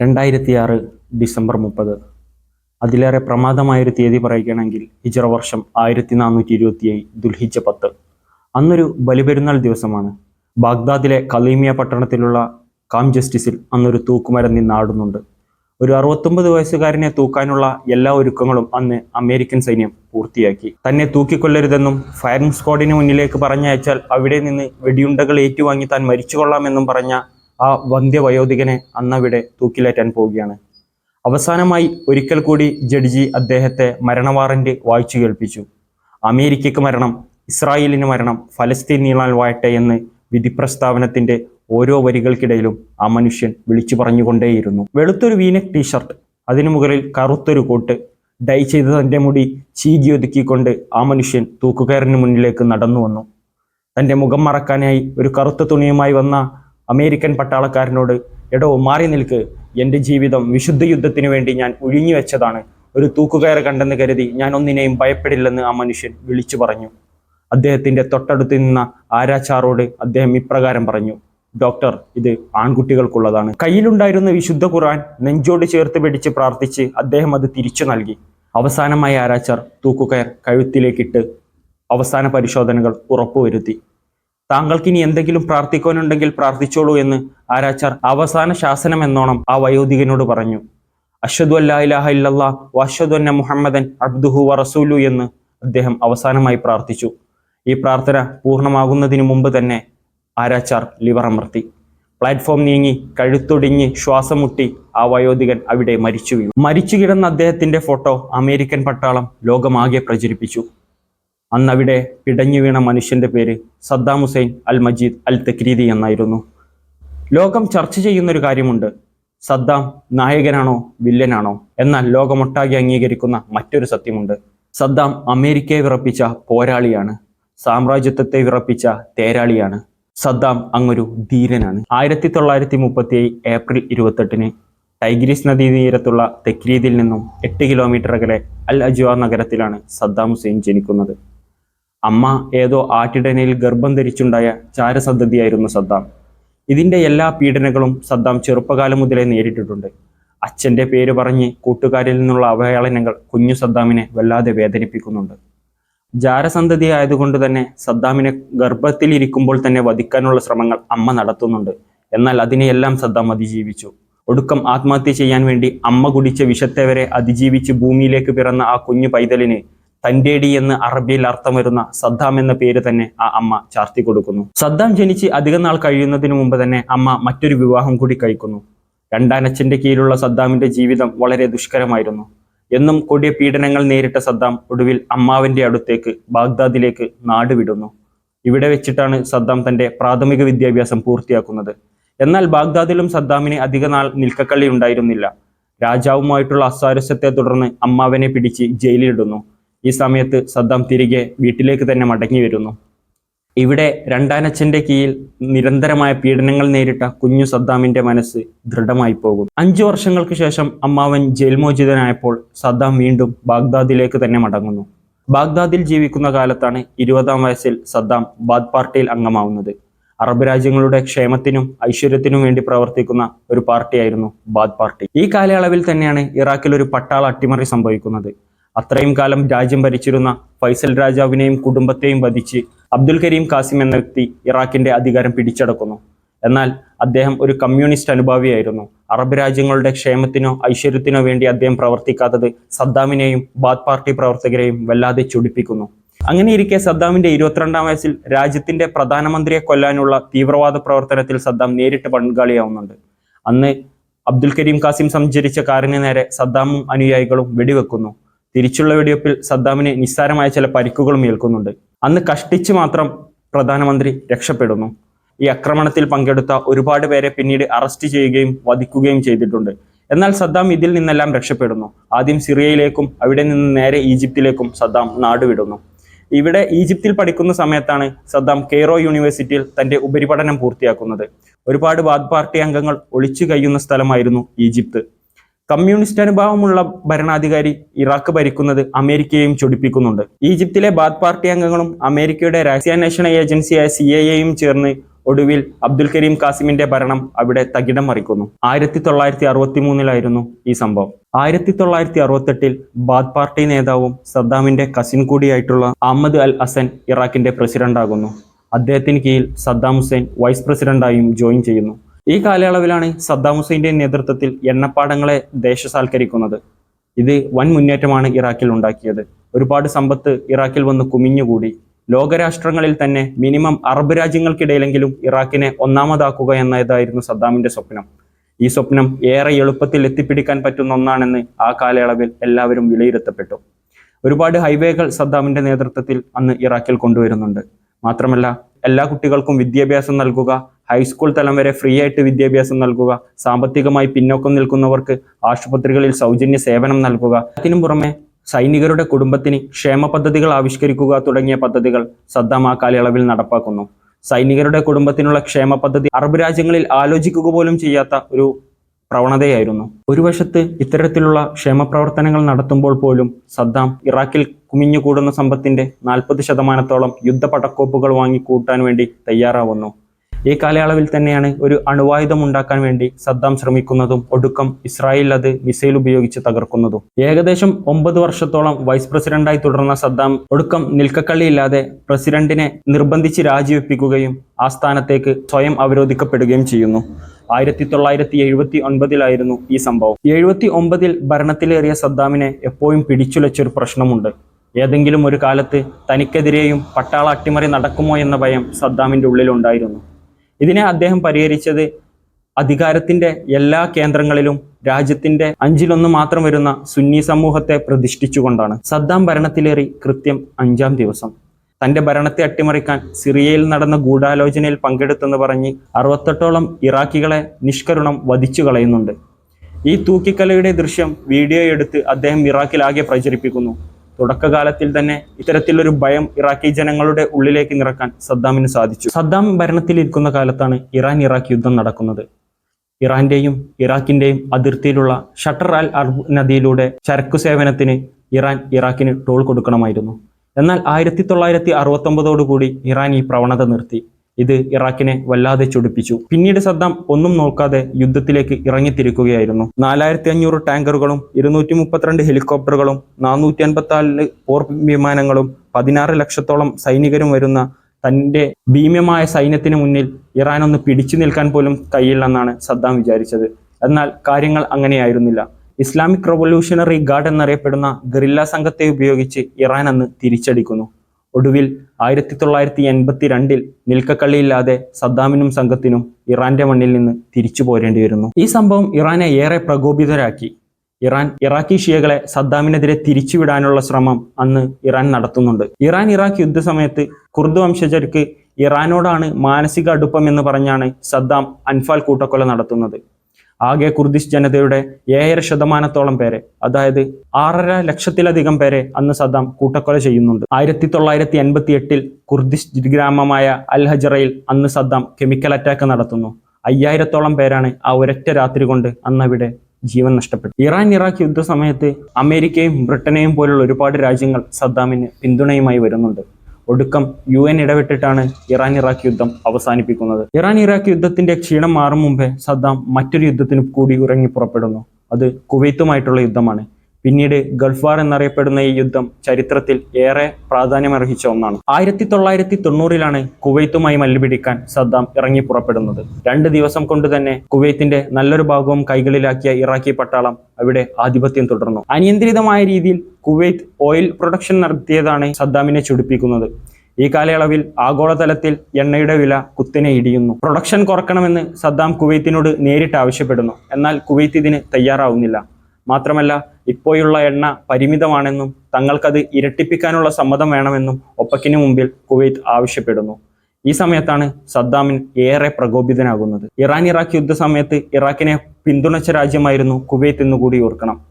രണ്ടായിരത്തി ആറ് ഡിസംബർ മുപ്പത്. അതിലേറെ പ്രമാദമായൊരു തീയതി പറയുകയാണെങ്കിൽ ഹിജറ വർഷം ആയിരത്തി നാനൂറ്റി ഇരുപത്തിയേഴ് ദുൽഹിജ പത്ത്. അന്നൊരു ബലിപെരുന്നാൾ ദിവസമാണ്. ബാഗ്ദാദിലെ കലീമിയ പട്ടണത്തിലുള്ള കാം ജസ്റ്റിസിൽ അന്നൊരു തൂക്കുമരം നിന്നാടുന്നുണ്ട് ഒരു അറുപത്തൊമ്പത് വയസ്സുകാരനെ തൂക്കാനുള്ള എല്ലാ ഒരുക്കങ്ങളും അന്ന് അമേരിക്കൻ സൈന്യം പൂർത്തിയാക്കി. തന്നെ തൂക്കിക്കൊല്ലരുതെന്നും ഫയറിംഗ് സ്ക്വാഡിന് മുന്നിലേക്ക് പറഞ്ഞയച്ചാൽ അവിടെ നിന്ന് വെടിയുണ്ടകൾ ഏറ്റുവാങ്ങി താൻ മരിച്ചുകൊള്ളാമെന്നും പറഞ്ഞ ആ വന്ധ്യവയോധികനെ അന്നവിടെ തൂക്കിലേറ്റാൻ പോവുകയാണ്. അവസാനമായി ഒരിക്കൽ കൂടി ജഡ്ജി അദ്ദേഹത്തെ മരണവാറന്റ് വായിച്ചു കേൾപ്പിച്ചു. അമേരിക്കയ്ക്ക് മരണം ഇസ്രായേലിന് മരണം ഫലസ്തീൻ നീളാൻ വായട്ടെ എന്ന് വിധി പ്രസ്താവനത്തിന്റെ ഓരോ വരികൾക്കിടയിലും ആ മനുഷ്യൻ വിളിച്ചു പറഞ്ഞുകൊണ്ടേയിരുന്നു. വെളുത്തൊരു വീനക് ടീഷർട്ട് അതിനു മുകളിൽ കറുത്തൊരു കോട്ട് ഡൈ ചെയ്ത തന്റെ മുടി ചീകി ഒതുക്കിക്കൊണ്ട് ആ മനുഷ്യൻ തൂക്കുകയറിന് മുന്നിലേക്ക് നടന്നു വന്നു. തന്റെ മുഖം മറക്കാനായി ഒരു കറുത്ത തുണിയുമായി വന്ന അമേരിക്കൻ പട്ടാളക്കാരനോട് എടോ മാറി നിൽക്ക്. എന്റെ ജീവിതം വിശുദ്ധ യുദ്ധത്തിനു വേണ്ടി ഞാൻ ഒഴിഞ്ഞു വെച്ചതാണ്. ഒരു തൂക്കുകയറ് കണ്ടെന്ന് കരുതി ഞാൻ ഒന്നിനെയും ഭയപ്പെടില്ലെന്ന് ആ മനുഷ്യൻ വിളിച്ചു പറഞ്ഞു. അദ്ദേഹത്തിന്റെ തൊട്ടടുത്ത് നിന്ന ആരാച്ചാറോട് അദ്ദേഹം ഇപ്രകാരം പറഞ്ഞു ഡോക്ടർ ഇത് ആൺകുട്ടികൾക്കുള്ളതാണ്. കയ്യിലുണ്ടായിരുന്ന വിശുദ്ധ ഖുർആൻ നെഞ്ചോട് ചേർത്ത് പിടിച്ച് പ്രാർത്ഥിച്ച് അദ്ദേഹം അത് തിരിച്ചു നൽകി. അവസാനമായി ആരാച്ചാർ തൂക്കുകയർ കഴുത്തിലേക്കിട്ട് അവസാന പരിശോധനകൾ ഉറപ്പുവരുത്തി. താങ്കൾക്ക് ഇനി എന്തെങ്കിലും പ്രാർത്ഥിക്കാനുണ്ടെങ്കിൽ പ്രാർത്ഥിച്ചോളൂ എന്ന് ആരാച്ചാർ അവസാന ശാസനം എന്നോണം ആ വയോധികനോട് പറഞ്ഞു. അഷദു അല്ലാ ഇലാഹ ഇല്ലല്ലാ വഷദു അന്ന മുഹമ്മദൻ അബ്ദുഹു വറസൂലു എന്ന് അദ്ദേഹം അവസാനമായി പ്രാർത്ഥിച്ചു. ഈ പ്രാർത്ഥന പൂർണമാകുന്നതിന് മുമ്പ് തന്നെ ആരാച്ചാർ ലിവർ അമർത്തി. പ്ലാറ്റ്ഫോം നീങ്ങി കഴുത്തൊടിഞ്ഞ് ശ്വാസം മുട്ടി ആ വയോധികൻ അവിടെ മരിച്ചു വീണു മരിച്ചു കിടന്ന അദ്ദേഹത്തിന്റെ ഫോട്ടോ അമേരിക്കൻ പട്ടാളം ലോകമാകെ പ്രചരിപ്പിച്ചു. അന്ന് ഇടഞ്ഞു വീണ മനുഷ്യന്റെ പേര് Saddam Hussein al Majid al Tikriti എന്നായിരുന്നു. ലോകം ചർച്ച ചെയ്യുന്നൊരു കാര്യമുണ്ട്. സദ്ദാം നായകനാണോ വില്ലനാണോ? എന്നാൽ ലോകമൊട്ടാകെ അംഗീകരിക്കുന്ന മറ്റൊരു സത്യമുണ്ട്. സദ്ദാം അമേരിക്കയെ വിറപ്പിച്ച പോരാളിയാണ്. സാമ്രാജ്യത്വത്തെ വിറപ്പിച്ച തേരാളിയാണ്. സദ്ദാം അങ്ങൊരു ധീരനാണ്. ആയിരത്തി തൊള്ളായിരത്തി മുപ്പത്തി ഏപ്രിൽ ഇരുപത്തെട്ടിന് ടൈഗ്രീസ് നദീതീരത്തുള്ള തെക്രീതിൽ നിന്നും എട്ട് കിലോമീറ്റർ അകലെ അൽ അജ്വാർ നഗരത്തിലാണ് സദ്ദാം ഹുസൈൻ ജനിക്കുന്നത്. അമ്മ ഏതോ ആറ്റിടനയിൽ ഗർഭം ധരിച്ചുണ്ടായ ചാരസന്തതിയായിരുന്നു സദ്ദാം. ഇതിന്റെ എല്ലാ പീഡനങ്ങളും സദ്ദാം ചെറുപ്പകാലം മുതലേ നേരിട്ടിട്ടുണ്ട്. അച്ഛന്റെ പേര് പറഞ്ഞ് കൂട്ടുകാരിൽ നിന്നുള്ള അവഹേളനങ്ങൾ കുഞ്ഞു സദ്ദാമിനെ വല്ലാതെ വേദനിപ്പിക്കുന്നുണ്ട്. ജാരസന്തതി ആയതുകൊണ്ട് തന്നെ സദ്ദാമിനെ ഗർഭത്തിലിരിക്കുമ്പോൾ തന്നെ വധിക്കാനുള്ള ശ്രമങ്ങൾ അമ്മ നടത്തുന്നുണ്ട്. എന്നാൽ അതിനെയെല്ലാം സദ്ദാം അതിജീവിച്ചു. ഒടുക്കം ആത്മഹത്യ ചെയ്യാൻ വേണ്ടി അമ്മ കുടിച്ച വിഷത്തെ വരെ അതിജീവിച്ച് ഭൂമിയിലേക്ക് പിറന്ന ആ കുഞ്ഞു പൈതലിന് തന്റേടി എന്ന് അറബിയിൽ അർത്ഥം വരുന്ന സദ്ദാം എന്ന പേര് തന്നെ ആ അമ്മ ചാർത്തി കൊടുക്കുന്നു. സദ്ദാം ജനിച്ച് അധികം നാൾ കഴിയുന്നതിന് മുമ്പ് തന്നെ അമ്മ മറ്റൊരു വിവാഹം കൂടി കഴിക്കുന്നു. രണ്ടാനച്ഛന്റെ കീഴിലുള്ള സദ്ദാമിന്റെ ജീവിതം വളരെ ദുഷ്കരമായിരുന്നു. എന്നും കൊടിയ പീഡനങ്ങൾ നേരിട്ട സദ്ദാം ഒടുവിൽ അമ്മാവന്റെ അടുത്തേക്ക് ബാഗ്ദാദിലേക്ക് നാടുവിടുന്നു ഇവിടെ വെച്ചിട്ടാണ് സദ്ദാം തന്റെ പ്രാഥമിക വിദ്യാഭ്യാസം പൂർത്തിയാക്കുന്നത്. എന്നാൽ ബാഗ്ദാദിലും സദ്ദാമിന് അധിക നാൾ നിൽക്കക്കള്ളി ഉണ്ടായിരുന്നില്ല. രാജാവുമായിട്ടുള്ള അസ്വാരസ്യത്തെ തുടർന്ന് അമ്മാവനെ പിടിച്ച് ജയിലിലിടുന്നു. ഈ സമയത്ത് സദ്ദാം തിരികെ വീട്ടിലേക്ക് തന്നെ മടങ്ങി വരുന്നു. ഇവിടെ രണ്ടാനച്ഛന്റെ കീഴിൽ നിരന്തരമായ പീഡനങ്ങൾ നേരിട്ട കുഞ്ഞു സദ്ദാമിന്റെ മനസ്സ് ദൃഢമായി പോകും അഞ്ചു വർഷങ്ങൾക്ക് ശേഷം അമ്മാവൻ ജയിൽമോചിതനായപ്പോൾ സദ്ദാം വീണ്ടും ബാഗ്ദാദിലേക്ക് തന്നെ മടങ്ങുന്നു. ബാഗ്ദാദിൽ ജീവിക്കുന്ന കാലത്താണ് ഇരുപതാം വയസ്സിൽ സദ്ദാം ബാദ് പാർട്ടിയിൽ അംഗമാവുന്നത്. അറബ് രാജ്യങ്ങളുടെ ക്ഷേമത്തിനും ഐശ്വര്യത്തിനും വേണ്ടി പ്രവർത്തിക്കുന്ന ഒരു പാർട്ടിയായിരുന്നു ബാദ് പാർട്ടി. ഈ കാലയളവിൽ തന്നെയാണ് ഇറാഖിൽ ഒരു പട്ടാള അട്ടിമറി സംഭവിക്കുന്നത്. അത്രയും കാലം രാജ്യം ഭരിച്ചിരുന്ന ഫൈസൽ രാജാവിനെയും കുടുംബത്തെയും വധിച്ച് അബ്ദുൽ കരീം കാസിം എന്ന വ്യക്തി ഇറാഖിന്റെ അധികാരം പിടിച്ചടക്കുന്നു. എന്നാൽ അദ്ദേഹം ഒരു കമ്മ്യൂണിസ്റ്റ് അനുഭാവിയായിരുന്നു. അറബ് രാജ്യങ്ങളുടെ ക്ഷേമത്തിനോ ഐശ്വര്യത്തിനോ വേണ്ടി അദ്ദേഹം പ്രവർത്തിക്കാത്തത് സദ്ദാമിനെയും ബാദ് പാർട്ടി പ്രവർത്തകരെയും വല്ലാതെ ചൊടിപ്പിക്കുന്നു. അങ്ങനെയിരിക്കെ സദ്ദാമിന്റെ ഇരുപത്തിരണ്ടാം വയസ്സിൽ രാജ്യത്തിന്റെ പ്രധാനമന്ത്രിയെ കൊല്ലാനുള്ള തീവ്രവാദ പ്രവർത്തനത്തിൽ സദ്ദാം നേരിട്ട് പങ്കാളിയാവുന്നുണ്ട്. അന്ന് അബ്ദുൽ കരീം കാസിം സഞ്ചരിച്ച കാറിന് നേരെ സദ്ദാമും അനുയായികളും വെടിവെക്കുന്നു. തിരിച്ചുള്ള വെടിവെപ്പിൽ സദ്ദാമിന് നിസ്സാരമായ ചില പരിക്കുകളും ഏൽക്കുന്നുണ്ട്. അന്ന് കഷ്ടിച്ച് മാത്രം പ്രധാനമന്ത്രി രക്ഷപ്പെടുന്നു. ഈ ആക്രമണത്തിൽ പങ്കെടുത്ത ഒരുപാട് പേരെ പിന്നീട് അറസ്റ്റ് ചെയ്യുകയും വധിക്കുകയും ചെയ്തിട്ടുണ്ട്. എന്നാൽ സദ്ദാം ഇതിൽ നിന്നെല്ലാം രക്ഷപ്പെടുന്നു. ആദ്യം സിറിയയിലേക്കും അവിടെ നിന്ന് നേരെ ഈജിപ്തിലേക്കും സദ്ദാം നാടുവിടുന്നു. ഇവിടെ ഈജിപ്തിൽ പഠിക്കുന്ന സമയത്താണ് സദ്ദാം കെയ്റോ യൂണിവേഴ്സിറ്റിയിൽ തന്റെ ഉപരിപഠനം പൂർത്തിയാക്കുന്നത്. ഒരുപാട് ബാദ് പാർട്ടി അംഗങ്ങൾ ഒളിച്ചു കഴിയുന്ന സ്ഥലമായിരുന്നു ഈജിപ്ത്. കമ്മ്യൂണിസ്റ്റ് അനുഭാവമുള്ള ഭരണാധികാരി ഇറാഖ് ഭരിക്കുന്നത് അമേരിക്കയെയും ചൊടിപ്പിക്കുന്നുണ്ട്. ഈജിപ്തിലെ ബാദ് പാർട്ടി അംഗങ്ങളും അമേരിക്കയുടെ രഹസ്യാന്വേഷണ ഏജൻസിയായ സി ഐ എയും ചേർന്ന് ഒടുവിൽ അബ്ദുൽ കരീം കാസിമിന്റെ ഭരണം അവിടെ തകിടം മറിക്കുന്നു. ആയിരത്തി തൊള്ളായിരത്തി അറുപത്തി മൂന്നിലായിരുന്നു ഈ സംഭവം. ആയിരത്തി തൊള്ളായിരത്തി അറുപത്തെട്ടിൽ ബാദ് പാർട്ടി നേതാവും സദ്ദാമിന്റെ കസിൻ കൂടിയായിട്ടുള്ള അഹമ്മദ് അൽ ഹസൻ ഇറാഖിന്റെ പ്രസിഡന്റ് ആകുന്നു അദ്ദേഹത്തിന് കീഴിൽ സദ്ദാം ഹുസൈൻ വൈസ് പ്രസിഡന്റായും ജോയിൻ ചെയ്യുന്നു. ഈ കാലയളവിലാണ് സദ്ദാം ഹുസൈന്റെ നേതൃത്വത്തിൽ എണ്ണപ്പാടങ്ങളെ ദേശസാൽക്കരിക്കുന്നത്. ഇത് വൻ മുന്നേറ്റമാണ് ഇറാഖിൽ ഉണ്ടാക്കിയത്. ഒരുപാട് സമ്പത്ത് ഇറാഖിൽ വന്ന് കുമിഞ്ഞുകൂടി. ലോകരാഷ്ട്രങ്ങളിൽ തന്നെ മിനിമം അറബ് രാജ്യങ്ങൾക്കിടയിലെങ്കിലും ഇറാഖിനെ ഒന്നാമതാക്കുക എന്നതായിരുന്നു സദ്ദാമിന്റെ സ്വപ്നം. ഈ സ്വപ്നം ഏറെ എളുപ്പത്തിൽ എത്തിപ്പിടിക്കാൻ പറ്റുന്ന ഒന്നാണെന്ന് ആ കാലയളവിൽ എല്ലാവരും വിലയിരുത്തപ്പെട്ടു. ഒരുപാട് ഹൈവേകൾ സദ്ദാമിന്റെ നേതൃത്വത്തിൽ അന്ന് ഇറാഖിൽ കൊണ്ടുവരുന്നുണ്ട്. മാത്രമല്ല എല്ലാ കുട്ടികൾക്കും വിദ്യാഭ്യാസം നൽകുക. ഹൈസ്കൂൾ തലം വരെ ഫ്രീ ആയിട്ട് വിദ്യാഭ്യാസം നൽകുക. സാമ്പത്തികമായി പിന്നോക്കം നിൽക്കുന്നവർക്ക് ആശുപത്രികളിൽ സൗജന്യ സേവനം നൽകുക. അതിനു പുറമെ സൈനികരുടെ കുടുംബത്തിന് ക്ഷേമ പദ്ധതികൾ ആവിഷ്കരിക്കുക തുടങ്ങിയ പദ്ധതികൾ സദ്ദാം ആ കാലയളവിൽ നടപ്പാക്കുന്നു. സൈനികരുടെ കുടുംബത്തിനുള്ള ക്ഷേമ പദ്ധതി അറബ് രാജ്യങ്ങളിൽ ആലോചിക്കുക പോലും ചെയ്യാത്ത ഒരു പ്രവണതയായിരുന്നു. ഒരു വശത്ത് ഇത്തരത്തിലുള്ള ക്ഷേമ പ്രവർത്തനങ്ങൾ നടത്തുമ്പോൾ പോലും സദ്ദാം ഇറാഖിൽ കുമിഞ്ഞുകൂടുന്ന സമ്പത്തിന്റെ നാൽപ്പത് ശതമാനത്തോളം യുദ്ധപടക്കോപ്പുകൾ വാങ്ങി കൂട്ടാൻ വേണ്ടി തയ്യാറാവുന്നു. ഈ കാലയളവിൽ തന്നെയാണ് ഒരു അണുവായുധം ഉണ്ടാക്കാൻ വേണ്ടി സദ്ദാം ശ്രമിക്കുന്നതും ഒടുക്കം ഇസ്രായേൽ അത് മിസൈൽ ഉപയോഗിച്ച് തകർക്കുന്നതും. ഏകദേശം ഒമ്പത് വർഷത്തോളം വൈസ് പ്രസിഡന്റായി തുടർന്ന സദ്ദാം ഒടുക്കം നിൽക്കക്കള്ളിയില്ലാതെ പ്രസിഡന്റിനെ നിർബന്ധിച്ച് രാജിവെപ്പിക്കുകയും ആ സ്ഥാനത്തേക്ക് സ്വയം അവരോധിക്കപ്പെടുകയും ചെയ്യുന്നു. ആയിരത്തി തൊള്ളായിരത്തി എഴുപത്തി ഒൻപതിലായിരുന്നു ഈ സംഭവം. എഴുപത്തി ഒമ്പതിൽ ഭരണത്തിലേറിയ സദ്ദാമിനെ എപ്പോഴും പിടിച്ചുലച്ചൊരു പ്രശ്നമുണ്ട്. ഏതെങ്കിലും ഒരു കാലത്ത് തനിക്കെതിരെയും പട്ടാള അട്ടിമറി നടക്കുമോ എന്ന ഭയം സദ്ദാമിന്റെ ഉള്ളിലുണ്ടായിരുന്നു. ഇതിനെ അദ്ദേഹം പരിഹരിച്ചത് അധികാരത്തിന്റെ എല്ലാ കേന്ദ്രങ്ങളിലും രാജ്യത്തിന്റെ അഞ്ചിലൊന്ന് മാത്രം വരുന്ന സുന്നി സമൂഹത്തെ പ്രതിഷ്ഠിച്ചുകൊണ്ടാണ്. സദ്ദാം ഭരണത്തിലേറി കൃത്യം അഞ്ചാം ദിവസം. തന്റെ ഭരണത്തെ അട്ടിമറിക്കാൻ സിറിയയിൽ നടന്ന ഗൂഢാലോചനയിൽ പങ്കെടുത്തെന്ന് പറഞ്ഞ് അറുപത്തെട്ടോളം ഇറാഖികളെ നിഷ്കരുണം വധിച്ചു കളയുന്നുണ്ട്. ഈ തൂക്കിക്കലയുടെ ദൃശ്യം വീഡിയോ എടുത്ത് അദ്ദേഹം ഇറാഖിലാകെ പ്രചരിപ്പിക്കുന്നു. തുടക്കകാലത്തിൽ തന്നെ ഇത്തരത്തിലൊരു ഭയം ഇറാഖി ജനങ്ങളുടെ ഉള്ളിലേക്ക് നിറക്കാൻ സദ്ദാമിന് സാധിച്ചു. സദ്ദാം ഭരണത്തിൽ ഇരിക്കുന്ന കാലത്താണ് ഇറാൻ ഇറാഖ് യുദ്ധം നടക്കുന്നത്. ഇറാന്റെയും ഇറാഖിന്റെയും അതിർത്തിയിലുള്ള ഷട്ടർ അൽ അർബ് നദിയിലൂടെ ചരക്കു സേവനത്തിന് ഇറാൻ ഇറാഖിന് ടോൾ കൊടുക്കണമായിരുന്നു. എന്നാൽ ആയിരത്തി തൊള്ളായിരത്തി അറുപത്തൊമ്പതോടുകൂടി ഇറാൻ ഈ പ്രവണത നിർത്തി. ഇത് ഇറാഖിനെ വല്ലാതെ ചൊടിപ്പിച്ചു. പിന്നീട് സദ്ദാം ഒന്നും നോക്കാതെ യുദ്ധത്തിലേക്ക് ഇറങ്ങിത്തിരിക്കുകയായിരുന്നു. നാലായിരത്തി അഞ്ഞൂറ് ടാങ്കറുകളും ഇരുന്നൂറ്റി മുപ്പത്തിരണ്ട് ഹെലികോപ്റ്ററുകളും നാനൂറ്റി അൻപത്തിനാല് പോർ വിമാനങ്ങളും പതിനാറ് ലക്ഷത്തോളം സൈനികരും വരുന്ന തന്റെ ഭീമ്യമായ സൈന്യത്തിന് മുന്നിൽ ഇറാൻ ഒന്ന് പിടിച്ചു നിൽക്കാൻ പോലും കഴിയില്ലെന്നാണ് സദ്ദാം വിചാരിച്ചത്. എന്നാൽ കാര്യങ്ങൾ അങ്ങനെയായിരുന്നില്ല. ഇസ്ലാമിക് റവല്യൂഷണറി ഗാർഡ് എന്നറിയപ്പെടുന്ന ഗറില്ല സംഘത്തെ ഉപയോഗിച്ച് ഇറാൻ അന്ന് തിരിച്ചടിക്കുന്നു. ഒടുവിൽ ആയിരത്തി തൊള്ളായിരത്തി എൺപത്തി രണ്ടിൽ നിൽക്കക്കള്ളിയില്ലാതെ സദ്ദാമിനും സംഘത്തിനും ഇറാന്റെ മണ്ണിൽ നിന്ന് തിരിച്ചു പോരേണ്ടി വരുന്നു. ഈ സംഭവം ഇറാനെ ഏറെ പ്രകോപിതരാക്കി. ഇറാൻ ഇറാഖി ഷിയകളെ സദ്ദാമിനെതിരെ തിരിച്ചുവിടാനുള്ള ശ്രമം അന്ന് ഇറാൻ നടത്തുന്നുണ്ട്. ഇറാൻ ഇറാഖ് യുദ്ധസമയത്ത് കുർദ് വംശജർക്ക് ഇറാനോടാണ് മാനസിക അടുപ്പം എന്ന് പറഞ്ഞാണ് സദ്ദാം അൻഫാൽ കൂട്ടക്കൊല നടത്തുന്നത്. ആകെ കുർദിഷ് ജനതയുടെ ഏഴര ശതമാനത്തോളം പേരെ അതായത് ആറര ലക്ഷത്തിലധികം പേരെ അന്ന് സദ്ദാം കൂട്ടക്കൊല ചെയ്യുന്നുണ്ട്. ആയിരത്തി തൊള്ളായിരത്തി എൺപത്തി എട്ടിൽ കുർദിഷ് ഗ്രാമമായ അൽ ഹജറയിൽ അന്ന് സദ്ദാം കെമിക്കൽ അറ്റാക്ക് നടത്തുന്നു. അയ്യായിരത്തോളം പേരാണ് ആ ഒരൊറ്റ രാത്രി കൊണ്ട് അന്ന് അവിടെ ജീവൻ നഷ്ടപ്പെട്ടു ഇറാൻ ഇറാഖ് യുദ്ധ സമയത്ത് അമേരിക്കയും ബ്രിട്ടനെയും പോലുള്ള ഒരുപാട് രാജ്യങ്ങൾ സദ്ദാമിന് പിന്തുണയുമായി വരുന്നുണ്ട്. ഒടുക്കം യു എൻ ഇടപെട്ടിട്ടാണ് ഇറാൻ ഇറാഖ് യുദ്ധം അവസാനിപ്പിക്കുന്നത്. ഇറാൻ ഇറാഖ് യുദ്ധത്തിന്റെ ക്ഷീണം മാറും മുമ്പേ സദ്ദാം മറ്റൊരു യുദ്ധത്തിന് കൂടി ഇറങ്ങി പുറപ്പെടുന്നു. അത് കുവൈത്തുമായിട്ടുള്ള യുദ്ധമാണ്. പിന്നീട് ഗൾഫ് വാർ എന്നറിയപ്പെടുന്ന ഈ യുദ്ധം ചരിത്രത്തിൽ ഏറെ പ്രാധാന്യമർഹിച്ച ഒന്നാണ്. ആയിരത്തി തൊള്ളായിരത്തി തൊണ്ണൂറിലാണ് കുവൈത്തുമായി മല്ലുപിടിക്കാൻ സദ്ദാം ഇറങ്ങി പുറപ്പെടുന്നത്. രണ്ട് ദിവസം കൊണ്ട് തന്നെ കുവൈത്തിന്റെ നല്ലൊരു ഭാഗവും കൈകളിലാക്കിയ ഇറാഖി പട്ടാളം അവിടെ ആധിപത്യം തുടർന്നു. അനിയന്ത്രിതമായ രീതിയിൽ കുവൈത്ത് ഓയിൽ പ്രൊഡക്ഷൻ നടത്തിയതാണ് സദ്ദാമിനെ ചുടിപ്പിക്കുന്നത്. ഈ കാലയളവിൽ ആഗോളതലത്തിൽ എണ്ണയുടെ വില കുത്തിനെ ഇടിയുന്നു. പ്രൊഡക്ഷൻ കുറക്കണമെന്ന് സദ്ദാം കുവൈത്തിനോട് നേരിട്ട് ആവശ്യപ്പെടുന്നു. എന്നാൽ കുവൈത്ത് ഇതിന് തയ്യാറാവുന്നില്ല. മാത്രമല്ല ഇപ്പോഴുള്ള എണ്ണ പരിമിതമാണെന്നും തങ്ങൾക്കത് ഇരട്ടിപ്പിക്കാനുള്ള സമ്മതം വേണമെന്നും ഒപ്പക്കിന് മുമ്പിൽ കുവൈത്ത് ആവശ്യപ്പെടുന്നു. ഈ സമയത്താണ് സദ്ദാമിൻ ഏറെ പ്രകോപിതനാകുന്നത്. ഇറാൻ ഇറാഖ് യുദ്ധ സമയത്ത് ഇറാഖിനെ പിന്തുണച്ച രാജ്യമായിരുന്നു കുവൈത്ത് എന്ന് കൂടി ഓർക്കണം.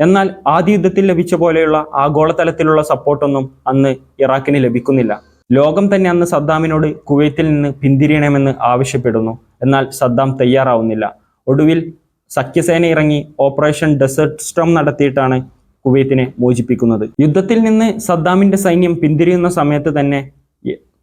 എന്നാൽ ആദ്യ യുദ്ധത്തിൽ ലഭിച്ച പോലെയുള്ള ആഗോളതലത്തിലുള്ള സപ്പോർട്ടൊന്നും അന്ന് ഇറാഖിന് ലഭിക്കുന്നില്ല. ലോകം തന്നെ അന്ന് സദ്ദാമിനോട് കുവൈത്തിൽ നിന്ന് പിന്തിരിയണമെന്ന് ആവശ്യപ്പെടുന്നു. എന്നാൽ സദ്ദാം തയ്യാറാവുന്നില്ല. ഒടുവിൽ സഖ്യസേന ഇറങ്ങി ഓപ്പറേഷൻ ഡെസേർട്ട് സ്റ്റോം നടത്തിയിട്ടാണ് കുവൈത്തിനെ മോചിപ്പിക്കുന്നത്. യുദ്ധത്തിൽ നിന്ന് സദ്ദാമിന്റെ സൈന്യം പിന്തിരിയുന്ന സമയത്ത് തന്നെ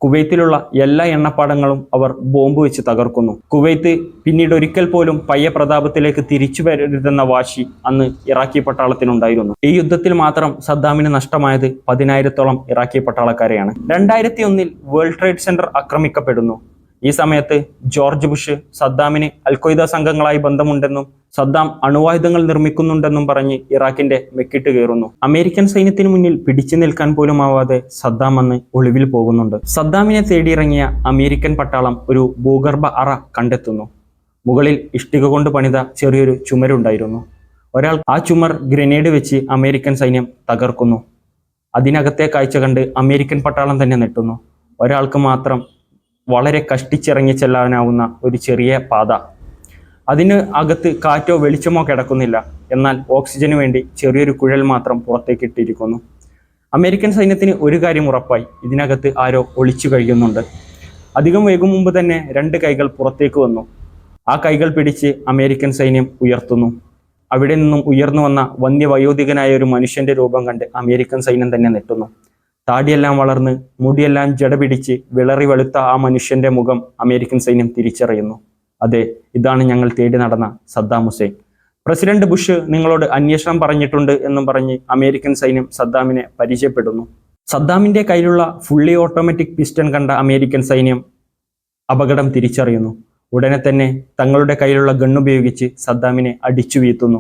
കുവൈത്തിലുള്ള എല്ലാ എണ്ണപ്പാടങ്ങളും അവർ ബോംബ് വെച്ച് തകർക്കുന്നു. കുവൈത്ത് പിന്നീട് ഒരിക്കൽ പോലും പയ്യ പ്രതാപത്തിലേക്ക് തിരിച്ചു വരരുതെന്ന വാശി അന്ന് ഇറാഖി പട്ടാളത്തിനുണ്ടായിരുന്നു. ഈ യുദ്ധത്തിൽ മാത്രം സദ്ദാമിന് നഷ്ടമായത് പതിനായിരത്തോളം ഇറാഖി പട്ടാളക്കാരെയാണ്. രണ്ടായിരത്തി ഒന്നിൽ വേൾഡ് ട്രേഡ് സെന്റർ ആക്രമിക്കപ്പെടുന്നു. ഈ സമയത്ത് ജോർജ് ബുഷ് സദ്ദാമിന് അൽഖ്വയ്ദ സംഘങ്ങളായി ബന്ധമുണ്ടെന്നും സദ്ദാം അണുവായുധങ്ങൾ നിർമ്മിക്കുന്നുണ്ടെന്നും പറഞ്ഞ് ഇറാഖിന്റെ മെക്കിട്ട് കയറുന്നു. അമേരിക്കൻ സൈന്യത്തിന് മുന്നിൽ പിടിച്ചു നിൽക്കാൻ പോലും ആവാതെ സദ്ദാം അന്ന് ഒളിവിൽ പോകുന്നുണ്ട്. സദ്ദാമിനെ തേടിയിറങ്ങിയ അമേരിക്കൻ പട്ടാളം ഒരു ഭൂഗർഭ അറ കണ്ടെത്തുന്നു. മുകളിൽ ഇഷ്ടിക കൊണ്ട് പണിത ചെറിയൊരു ചുമരുണ്ടായിരുന്നു ഒരാൾ ആ ചുമർ ഗ്രനേഡ് വെച്ച് അമേരിക്കൻ സൈന്യം തകർക്കുന്നു. അതിനകത്തെ കാഴ്ച കണ്ട് അമേരിക്കൻ പട്ടാളം തന്നെ നെട്ടുന്നു ഒരാൾക്ക് മാത്രം വളരെ കഷ്ടിച്ചിറങ്ങി ചെല്ലാനാവുന്ന ഒരു ചെറിയ പാത. അതിന് അകത്ത് കാറ്റോ വെളിച്ചമോ കിടക്കുന്നില്ല. എന്നാൽ ഓക്സിജന് വേണ്ടി ചെറിയൊരു കുഴൽ മാത്രം പുറത്തേക്ക് ഇട്ടിരിക്കുന്നു. അമേരിക്കൻ സൈന്യത്തിന് ഒരു കാര്യം ഉറപ്പായി. ഇതിനകത്ത് ആരോ ഒളിച്ചു കഴിയുന്നുണ്ട്. അധികം വൈകും മുമ്പ് തന്നെ രണ്ട് കൈകൾ പുറത്തേക്ക് വന്നു. ആ കൈകൾ പിടിച്ച് അമേരിക്കൻ സൈന്യം ഉയർത്തുന്നു. അവിടെ നിന്നും ഉയർന്നു വന്ന വന്യവയോധികനായ ഒരു മനുഷ്യന്റെ രൂപം കണ്ട് അമേരിക്കൻ സൈന്യം തന്നെ നെട്ടുന്നു താടിയെല്ലാം വളർന്ന് മുടിയെല്ലാം ജട പിടിച്ച് വിളറി വെളുത്ത ആ മനുഷ്യന്റെ മുഖം അമേരിക്കൻ സൈന്യം തിരിച്ചറിയുന്നു. അതെ ഇതാണ് ഞങ്ങൾ തേടി നടന്ന സദ്ദാം ഹുസൈൻ. പ്രസിഡന്റ് ബുഷ് നിങ്ങളോട് അന്വേഷണം പറഞ്ഞിട്ടുണ്ട് എന്നും പറഞ്ഞ് അമേരിക്കൻ സൈന്യം സദ്ദാമിനെ പരിചയപ്പെടുന്നു. സദ്ദാമിന്റെ കയ്യിലുള്ള ഫുള്ളി ഓട്ടോമാറ്റിക് പിസ്റ്റൺ കണ്ട അമേരിക്കൻ സൈന്യം അപകടം തിരിച്ചറിയുന്നു. ഉടനെ തന്നെ തങ്ങളുടെ കയ്യിലുള്ള ഗണ്ണുപയോഗിച്ച് സദ്ദാമിനെ അടിച്ചു വീഴ്ത്തുന്നു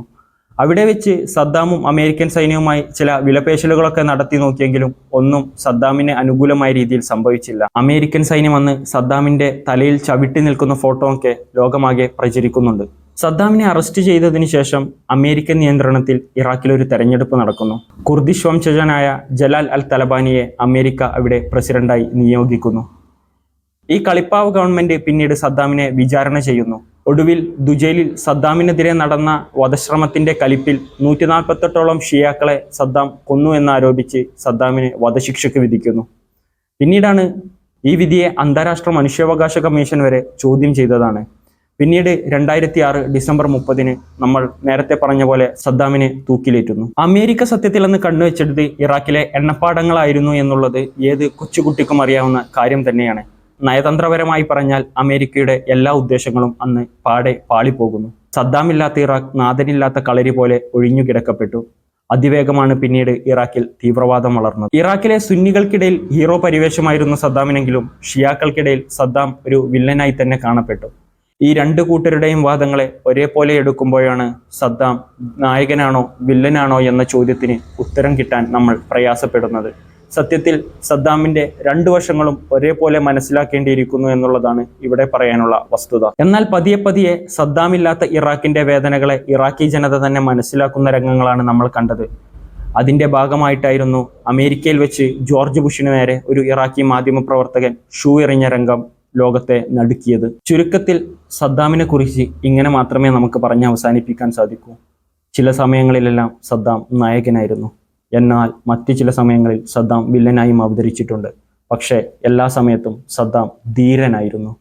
അവിടെ വെച്ച് സദ്ദാമും അമേരിക്കൻ സൈന്യവുമായി ചില വിലപേശലുകളൊക്കെ നടത്തി നോക്കിയെങ്കിലും ഒന്നും സദ്ദാമിന് അനുകൂലമായ രീതിയിൽ സംഭവിച്ചില്ല. അമേരിക്കൻ സൈന്യം അന്ന് സദ്ദാമിന്റെ തലയിൽ ചവിട്ടി നിൽക്കുന്ന ഫോട്ടോ ഒക്കെ ലോകമാകെ പ്രചരിക്കുന്നുണ്ട്. സദ്ദാമിനെ അറസ്റ്റ് ചെയ്തതിനു ശേഷം അമേരിക്കൻ നിയന്ത്രണത്തിൽ ഇറാഖിൽ ഒരു തെരഞ്ഞെടുപ്പ് നടക്കുന്നു. കുർദിഷ് വംശജനായ ജലാൽ അൽ തലബാനിയെ അമേരിക്ക അവിടെ പ്രസിഡന്റായി നിയോഗിക്കുന്നു. ഈ കളിപ്പാവ് ഗവൺമെന്റ് പിന്നീട് സദ്ദാമിനെ വിചാരണ ചെയ്യുന്നു. ഒടുവിൽ ദുജയിലിൽ സദ്ദാമിനെതിരെ നടന്ന വധശ്രമത്തിന്റെ കലിപ്പിൽ നൂറ്റി നാൽപ്പത്തെട്ടോളം ഷിയാക്കളെ സദ്ദാം കൊന്നു എന്നാരോപിച്ച് സദ്ദാമിനെ വധശിക്ഷയ്ക്ക് വിധിക്കുന്നു. പിന്നീടാണ് ഈ വിധിയെ അന്താരാഷ്ട്ര മനുഷ്യാവകാശ കമ്മീഷൻ വരെ ചോദ്യം ചെയ്തതാണ്. പിന്നീട് രണ്ടായിരത്തി ആറ് ഡിസംബർ മുപ്പതിന് നമ്മൾ നേരത്തെ പറഞ്ഞ പോലെ സദ്ദാമിനെ തൂക്കിലേറ്റുന്നു. അമേരിക്ക സത്യത്തിൽ അന്ന് കണ്ണുവെച്ചെടുത്ത് ഇറാഖിലെ എണ്ണപ്പാടങ്ങളായിരുന്നു എന്നുള്ളത് ഏത് കൊച്ചുകുട്ടിക്കും അറിയാവുന്ന കാര്യം തന്നെയാണ്. നയതന്ത്രപരമായി പറഞ്ഞാൽ അമേരിക്കയുടെ എല്ലാ ഉദ്ദേശങ്ങളും അന്ന് പാടെ പാളിപ്പോകുന്നു. സദ്ദാമില്ലാത്ത ഇറാഖ് നാഥനില്ലാത്ത കളരി പോലെ ഒഴിഞ്ഞു കിടക്കപ്പെട്ടു. അതിവേഗമാണ് പിന്നീട് ഇറാഖിൽ തീവ്രവാദം വളർന്നത്. ഇറാഖിലെ സുന്നികൾക്കിടയിൽ ഹീറോ പരിവേഷമായിരുന്ന സദ്ദാമിനെങ്കിലും ഷിയാക്കൾക്കിടയിൽ സദ്ദാം ഒരു വില്ലനായി തന്നെ കാണപ്പെട്ടു. ഈ രണ്ട് കൂട്ടരുടെയും വാദങ്ങളെ ഒരേപോലെ എടുക്കുമ്പോഴാണ് സദ്ദാം നായകനാണോ വില്ലനാണോ എന്ന ചോദ്യത്തിന് ഉത്തരം കിട്ടാൻ നമ്മൾ പ്രയാസപ്പെടുന്നത്. സത്യത്തിൽ സദ്ദാമിന്റെ രണ്ടു വശങ്ങളും ഒരേപോലെ മനസ്സിലാക്കേണ്ടിയിരിക്കുന്നു എന്നുള്ളതാണ് ഇവിടെ പറയാനുള്ള വസ്തുത. എന്നാൽ പതിയെ പതിയെ സദ്ദാമില്ലാത്ത ഇറാഖിന്റെ വേദനകളെ ഇറാഖി ജനത തന്നെ മനസ്സിലാക്കുന്ന രംഗങ്ങളാണ് നമ്മൾ കണ്ടത്. അതിന്റെ ഭാഗമായിട്ടായിരുന്നു അമേരിക്കയിൽ വെച്ച് ജോർജ് ബുഷിന് നേരെ ഒരു ഇറാഖി മാധ്യമപ്രവർത്തകൻ ഷൂ എറിഞ്ഞ രംഗം ലോകത്തെ നടുക്കിയത്. ചുരുക്കത്തിൽ സദ്ദാമിനെ കുറിച്ച് ഇങ്ങനെ മാത്രമേ നമുക്ക് പറഞ്ഞ് അവസാനിപ്പിക്കാൻ സാധിക്കൂ. ചില സമയങ്ങളിലെല്ലാം സദ്ദാം നായകനായിരുന്നു. എന്നാൽ മറ്റു ചില സമയങ്ങളിൽ സദ്ദാം വില്ലനായും അവതരിച്ചിട്ടുണ്ട്. പക്ഷേ എല്ലാ സമയത്തും സദ്ദാം ധീരനായിരുന്നു.